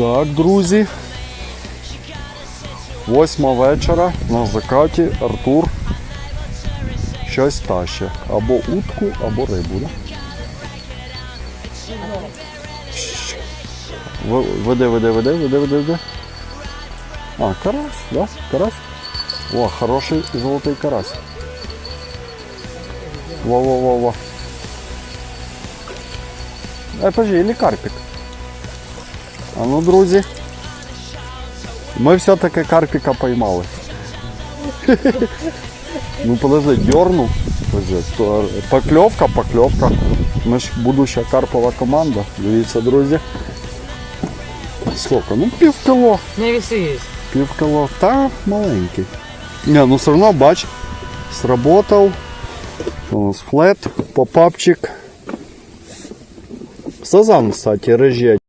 Так, друзі. Восьма вечора на закаті Артур щось тащить. Або утку, або рибу. Веде, веде, веде, веде, веде, веде. А, карась, да? Карась? О, хороший золотий карась. Во-во-во-во. Е, подожди, или карпик. А ну, друзі. Ми все-таки карпика поймали. Ну подожди, дернув. Подожди, то Покльовка, покльовка. Ми ж будуща карпова команда. Дивіться, друзі. Сколько? Ну пів кіло. Не висись. Пів кіло. Та маленький. Не, ну все одно, бач, сработав. У нас флет, попапчик. Сазан, кстати, режет.